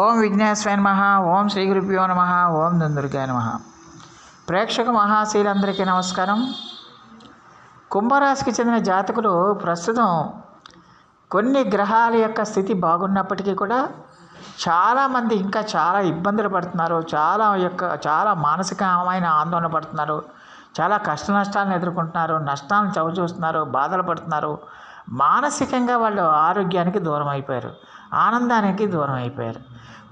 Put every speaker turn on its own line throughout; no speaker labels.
ఓం విఘ్నేశ్వర నమ ఓం శ్రీ గురుభ్యో నమ ఓం దుందుర్గాయ నమ. ప్రేక్షక మహాశీలందరికీ నమస్కారం. కుంభరాశికి చెందిన జాతకులు ప్రస్తుతం కొన్ని గ్రహాల యొక్క స్థితి బాగున్నప్పటికీ కూడా చాలామంది ఇంకా చాలా ఇబ్బందులు పడుతున్నారు చాలా యొక్క చాలా మానసికమైన ఆందోళన పడుతున్నారు చాలా కష్ట నష్టాలను ఎదుర్కొంటున్నారు నష్టాలను చవిచూస్తున్నారు బాధలు పడుతున్నారు. మానసికంగా వాళ్ళు ఆరోగ్యానికి దూరం అయిపోయారు. ఆనందానికి దూరం అయిపోయారు.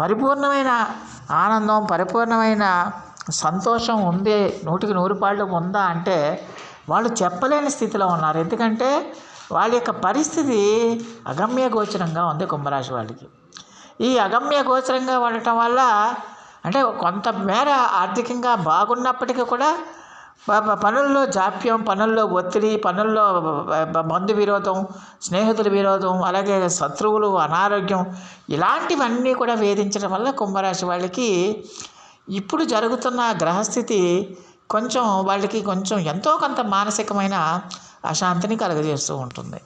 పరిపూర్ణమైన ఆనందం పరిపూర్ణమైన సంతోషం ఉంది నూటికి నూరు పాళ్ళు ఉందా అంటే వాళ్ళు చెప్పలేని స్థితిలో ఉన్నారు. ఎందుకంటే వాళ్ళ యొక్క పరిస్థితి అగమ్య గోచరంగా ఉంది కుంభరాశి వాళ్ళకి. ఈ అగమ్య గోచరంగా ఉండటం వల్ల అంటే కొంత మేర ఆర్థికంగా బాగున్నప్పటికీ కూడా పనుల్లో జాప్యం పనుల్లో ఒత్తిడి పనుల్లో మందు విరోధం స్నేహితుల విరోధం అలాగే శత్రువులు అనారోగ్యం ఇలాంటివన్నీ కూడా వేధించడం వల్ల కుంభరాశి వాళ్ళకి ఇప్పుడు జరుగుతున్న గ్రహస్థితి కొంచెం వాళ్ళకి కొంచెం ఎంతో కొంత మానసికమైన అశాంతిని కలుగజేస్తూ ఉంటుంది.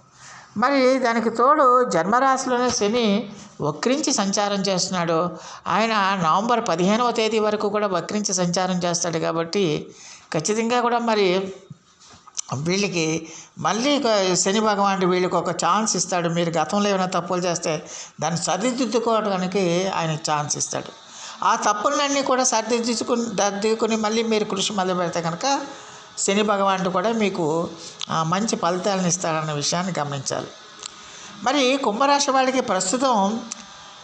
మరి దానికి తోడు జన్మరాశిలోనే శని వక్రించి సంచారం చేస్తున్నాడు. ఆయన నవంబర్ పదిహేనవ తేదీ వరకు కూడా వక్రించి సంచారం చేస్తాడు కాబట్టి ఖచ్చితంగా కూడా మరి వీళ్ళకి మళ్ళీ శని భగవానుడు వీళ్ళకి ఒక ఛాన్స్ ఇస్తాడు. మీరు గతంలో ఏమైనా తప్పులు చేస్తే దాన్ని సరిదిద్దుకోవడానికి ఆయన ఛాన్స్ ఇస్తాడు. ఆ తప్పులన్నీ కూడా సరిదిద్దుకుని దద్దుకుని మళ్ళీ మీరు కృషి మొదలు పెడితే కనుక శని భగవానుడు కూడా మీకు మంచి ఫలితాలను ఇస్తాడన్న విషయాన్ని గమనించాలి. మరి కుంభరాశి వాళ్ళకి ప్రస్తుతం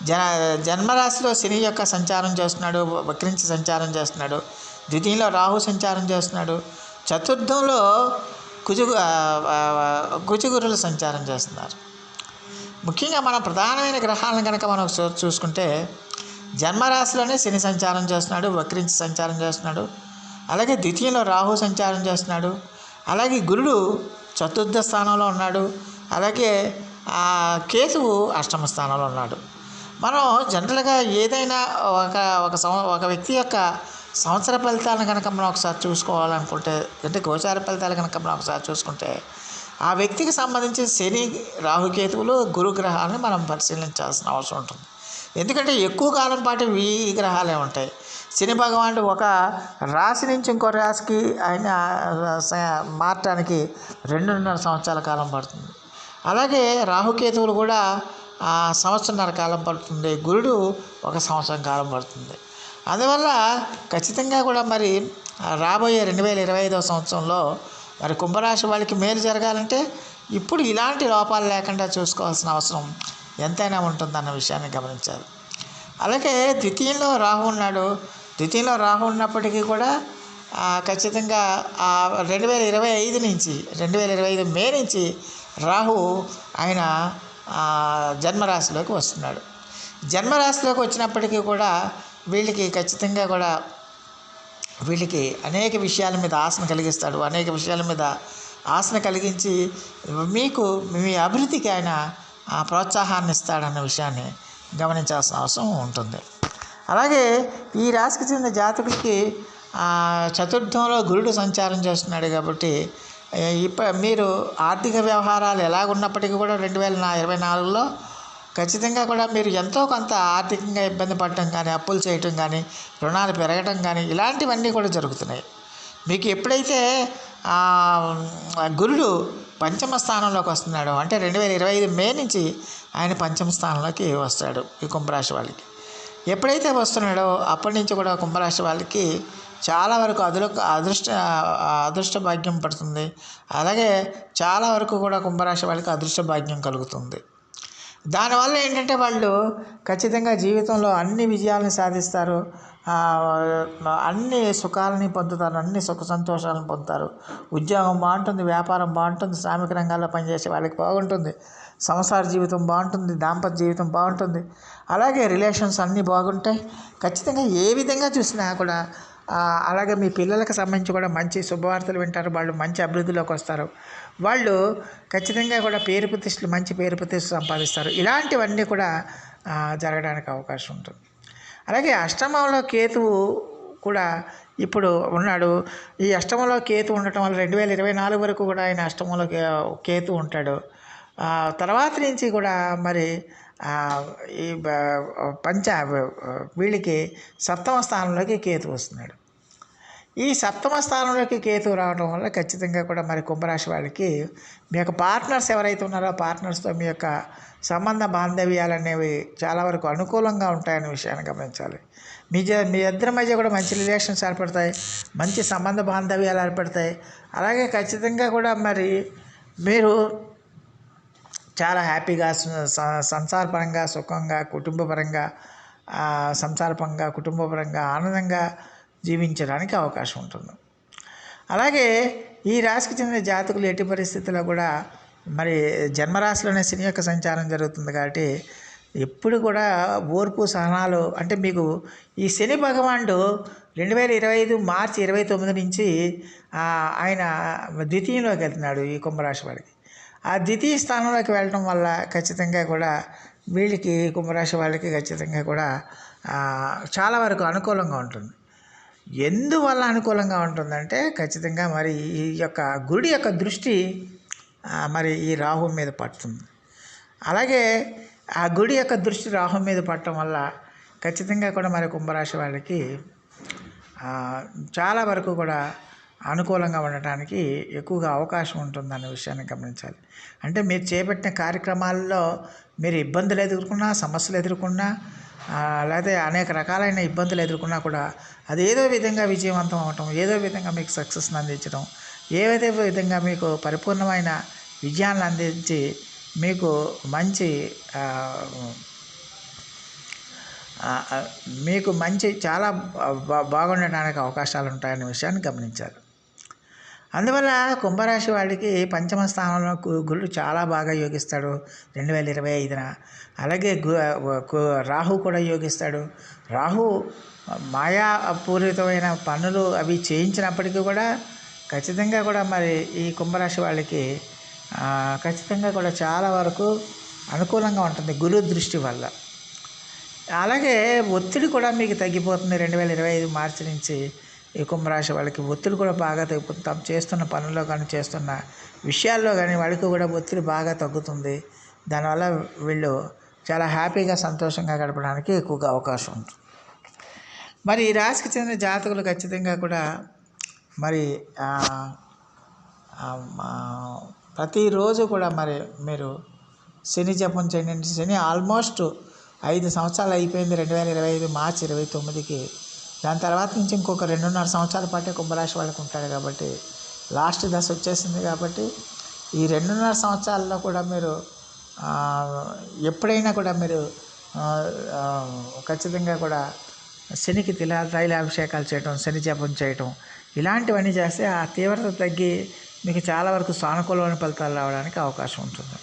జన జన్మరాశిలో శని యొక్క సంచారం చేస్తున్నాడు వక్రించి సంచారం చేస్తున్నాడు. ద్వితీయంలో రాహు సంచారం చేస్తున్నాడు. చతుర్థంలో కుజు ఆ, సంచారం చేస్తున్నారు. ముఖ్యంగా మన ప్రధానమైన గ్రహాలను కనుక మనం చూ- చూసుకుంటే జన్మరాశిలోనే శని సంచారం చేస్తున్నాడు వక్రించి సంచారం చేస్తున్నాడు అలాగే ద్వితీయంలో రాహు సంచారం చేస్తున్నాడు అలాగే గురుడు చతుర్థ స్థానంలో ఉన్నాడు అలాగే కేతువు అష్టమ స్థానంలో ఉన్నాడు. మనం జనరల్గా ఏదైనా ఒక ఒక సం ఒక వ్యక్తి యొక్క సంవత్సర ఫలితాలను కనుక మనం ఒకసారి చూసుకోవాలనుకుంటే అంటే గోచార ఫలితాలు కనుక మనం ఒకసారి చూసుకుంటే ఆ వ్యక్తికి సంబంధించి శని రాహుకేతువులు గురుగ్రహాలను మనం పరిశీలించాల్సిన అవసరం ఉంటుంది. ఎందుకంటే ఎక్కువ కాలం పాటు ఈ గ్రహాలే ఉంటాయి. శని భగవానుడు ఒక రాశి నుంచి ఇంకో రాశికి ఆయన మార్చడానికి రెండున్నర సంవత్సరాల కాలం పడుతుంది. అలాగే రాహుకేతువులు కూడా సంవత్సరన్నర కాలం పడుతుంది. గురుడు ఒక సంవత్సరం కాలం పడుతుంది. అందువల్ల ఖచ్చితంగా కూడా మరి రాబోయే రెండు వేల ఇరవై ఐదవ సంవత్సరంలో మరి కుంభరాశి వాళ్ళకి మేలు జరగాలంటే ఇప్పుడు ఇలాంటి లోపాలు లేకుండా చూసుకోవాల్సిన అవసరం ఎంతైనా ఉంటుందన్న విషయాన్ని గమనించాలి. అలాగే ద్వితీయంలో రాహు ఉన్నాడు. ద్వితీయంలో రాహు ఉన్నప్పటికీ కూడా ఖచ్చితంగా రెండు వేల ఇరవై ఐదు నుంచి రెండు వేల ఇరవై ఐదు మే నుంచి రాహు ఆయన జన్మరాశిలోకి వస్తున్నాడు. జన్మరాశిలోకి వచ్చినప్పటికీ కూడా వీళ్ళకి ఖచ్చితంగా కూడా వీళ్ళకి అనేక విషయాల మీద ఆశను కలిగిస్తాడు. అనేక విషయాల మీద ఆశను కలిగించి మీకు మీ అభివృద్ధికి ఆయన ఆ ప్రోత్సాహాన్ని ఇస్తాడన్న విషయాన్ని గమనించాల్సిన అవసరం ఉంటుంది. అలాగే ఈ రాశికి చెందిన జాతకులకి చతుర్థంలో గురుడు సంచారం చేస్తున్నాడు కాబట్టి ఇప్ప మీరు ఆర్థిక వ్యవహారాలు ఎలాగున్నప్పటికీ కూడా రెండు వేల ఇరవై నాలుగులో ఖచ్చితంగా కూడా మీరు ఎంతో కొంత ఆర్థికంగా ఇబ్బంది పడటం కానీ అప్పులు చేయటం కానీ రుణాలు పెరగటం కానీ ఇలాంటివన్నీ కూడా జరుగుతున్నాయి. మీకు ఎప్పుడైతే గురుడు పంచమ స్థానంలోకి వస్తున్నాడో అంటే రెండు వేల ఇరవై ఐదు మే నుంచి ఆయన పంచమ స్థానంలోకి వస్తాడు ఈ కుంభరాశి వాళ్ళకి. ఎప్పుడైతే వస్తున్నాడో అప్పటి నుంచి కూడా కుంభరాశి వాళ్ళకి చాలా వరకు అదుల అదృష్ట అదృష్ట భాగ్యం పడుతుంది. అలాగే చాలా వరకు కూడా కుంభరాశి వాళ్ళకి అదృష్ట భాగ్యం కలుగుతుంది. దానివల్ల ఏంటంటే వాళ్ళు ఖచ్చితంగా జీవితంలో అన్ని విజయాలను సాధిస్తారు. అన్ని సుఖాలని పొందుతారు అన్ని సుఖ సంతోషాలను పొందుతారు. ఉద్యోగం బాగుంటుంది వ్యాపారం బాగుంటుంది శ్రామిక రంగాల్లో పనిచేసే వాళ్ళకి బాగుంటుంది. సంసార జీవితం బాగుంటుంది దాంపత్య జీవితం బాగుంటుంది. అలాగే రిలేషన్స్ అన్నీ బాగుంటాయి. ఖచ్చితంగా ఏ విధంగా చూసినా కూడా అలాగే మీ పిల్లలకు సంబంధించి కూడా మంచి శుభవార్తలు వింటారు. వాళ్ళు మంచి అభివృద్ధిలోకి వస్తారు. వాళ్ళు ఖచ్చితంగా కూడా పేరు ప్రతిష్టలు మంచి పేరు ప్రతిష్టలు సంపాదిస్తారు. ఇలాంటివన్నీ కూడా జరగడానికి అవకాశం ఉంటుంది. అలాగే అష్టమంలో కేతువు కూడా ఇప్పుడు ఉన్నాడు. ఈ అష్టమంలో కేతు ఉండటం వల్ల రెండు వేల ఇరవై నాలుగు వరకు కూడా ఆయన అష్టమంలో కేతు ఉంటాడు. తర్వాత నుంచి కూడా మరి ఈ పంచ వీళ్ళకి సప్తమ స్థానంలోకి కేతు వస్తున్నాడు. ఈ సప్తమ స్థానంలోకి కేతు రావడం వల్ల ఖచ్చితంగా కూడా మరి కుంభరాశి వాళ్ళకి మీ యొక్క పార్ట్నర్స్ ఎవరైతే ఉన్నారో పార్ట్నర్స్తో మీ యొక్క సంబంధ బాంధవ్యాలు అనేవి చాలా వరకు అనుకూలంగా ఉంటాయనే విషయాన్ని గమనించాలి. మీ జ మీ ఇద్దరి మధ్య కూడా మంచి రిలేషన్స్ ఏర్పడతాయి మంచి సంబంధ బాంధవ్యాలు ఏర్పడతాయి. అలాగే ఖచ్చితంగా కూడా మరి మీరు చాలా హ్యాపీగా సంసారపరంగా సుఖంగా కుటుంబపరంగా సంసారపరంగా కుటుంబపరంగా ఆనందంగా జీవించడానికి అవకాశం ఉంటుంది. అలాగే ఈ రాశికి చెందిన జాతకులు ఎట్టి పరిస్థితుల్లో కూడా మరి జన్మరాశిలోనే శని యొక్క సంచారం జరుగుతుంది కాబట్టి ఎప్పుడు కూడా ఓర్పు సహనాలు అంటే మీకు ఈ శని భగవానుడు రెండు వేల ఇరవై ఐదు మార్చి ఇరవై తొమ్మిది నుంచి ఆయన ద్వితీయంలోకి వెళ్తున్నాడు ఈ కుంభరాశి వాడికి. ఆ ద్వితీయ స్థానంలోకి వెళ్ళడం వల్ల ఖచ్చితంగా కూడా వీళ్ళకి కుంభరాశి వాళ్ళకి ఖచ్చితంగా కూడా చాలా వరకు అనుకూలంగా ఉంటుంది. ఎందువల్ల అనుకూలంగా ఉంటుందంటే ఖచ్చితంగా మరి ఈ యొక్క గుడి యొక్క దృష్టి మరి ఈ రాహు మీద పడుతుంది. అలాగే ఆ గుడి యొక్క దృష్టి రాహు మీద పడటం వల్ల ఖచ్చితంగా కూడా మరి కుంభరాశి వాళ్ళకి చాలా వరకు కూడా అనుకూలంగా ఉండటానికి ఎక్కువగా అవకాశం ఉంటుందనే విషయాన్ని గమనించాలి. అంటే మీరు చేపట్టిన కార్యక్రమాల్లో మీరు ఇబ్బందులు ఎదుర్కొన్నా సమస్యలు ఎదుర్కొన్నా ఆ, లేకపోతే అనేక రకాలైన ఇబ్బందులు ఎదుర్కొన్నా కూడా అది ఏదో విధంగా విజయవంతం అవటం ఏదో విధంగా మీకు సక్సెస్ని అందించడం ఏదైతే విధంగా మీకు పరిపూర్ణమైన విజయాన్ని అందించి మీకు మంచి మీకు మంచి చాలా బా బాగుండడానికి అవకాశాలు ఉంటాయనే విషయాన్ని గమనించాలి. అందువల్ల కుంభరాశి వాళ్ళకి పంచమ స్థానంలో గురుడు చాలా బాగా యోగిస్తాడు. రెండు వేల ఇరవై ఐదున. అలాగే గు రాహు కూడా యోగిస్తాడు. రాహు మాయాపూరితమైన పనులు అవి చేయించినప్పటికీ కూడా ఖచ్చితంగా కూడా మరి ఈ కుంభరాశి వాళ్ళకి ఖచ్చితంగా కూడా చాలా వరకు అనుకూలంగా ఉంటుంది గురు దృష్టి వల్ల. అలాగే ఒత్తిడి కూడా మీకు తగ్గిపోతుంది. రెండు వేల ఇరవై ఐదు మార్చి నుంచి ఈ కుంభరాశి వాళ్ళకి ఒత్తిడి కూడా బాగా తగ్గుతుంది తాము చేస్తున్న పనుల్లో కానీ చేస్తున్న విషయాల్లో కానీ వాళ్ళకి కూడా ఒత్తిడి బాగా తగ్గుతుంది. దానివల్ల వీళ్ళు చాలా హ్యాపీగా సంతోషంగా గడపడానికి ఎక్కువగా అవకాశం ఉంటుంది. మరి ఈ రాశికి చెందిన జాతకులు ఖచ్చితంగా కూడా మరి ప్రతిరోజు కూడా మరి మీరు శని జపం చేయండి శని ఆల్మోస్ట్ ఐదు సంవత్సరాలు అయిపోయింది. రెండు వేల ఇరవై ఐదు మార్చి ఇరవై తొమ్మిదికి దాని తర్వాత నుంచి ఇంకొక రెండున్నర సంవత్సరాల పాటే కుంభరాశి వాళ్ళకి ఉంటాడు కాబట్టి లాస్ట్ దశ వచ్చేసింది కాబట్టి ఈ రెండున్నర సంవత్సరాల్లో కూడా మీరు ఎప్పుడైనా కూడా మీరు ఖచ్చితంగా కూడా శనికి తిల తైలాభిషేకాలు చేయటం శని జపం చేయటం ఇలాంటివన్నీ చేస్తే ఆ తీవ్రత తగ్గి మీకు చాలా వరకు సానుకూలమైన ఫలితాలు రావడానికి అవకాశం ఉంటుంది.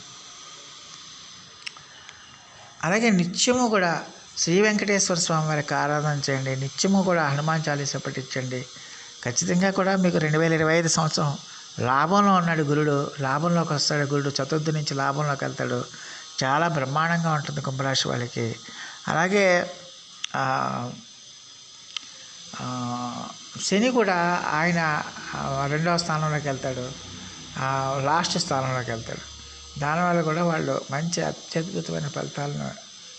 అలాగే నిత్యము కూడా శ్రీ వెంకటేశ్వర స్వామి వారికి ఆరాధన చేయండి. నిత్యము కూడా హనుమాన్ చాలీస పఠించండి. ఖచ్చితంగా కూడా మీకు రెండు వేల ఇరవై ఐదు సంవత్సరం లాభంలో ఉన్నాడు గురుడు. లాభంలోకి వస్తాడు గురుడు. చతుర్థి నుంచి లాభంలోకి వెళ్తాడు. చాలా బ్రహ్మాండంగా ఉంటుంది కుంభరాశి వాళ్ళకి. అలాగే శని కూడా ఆయన రెండవ స్థానంలోకి వెళ్తాడు. లాస్ట్ స్థానంలోకి వెళ్తాడు. దానివల్ల కూడా వాళ్ళు మంచి అత్యద్భుతమైన ఫలితాలను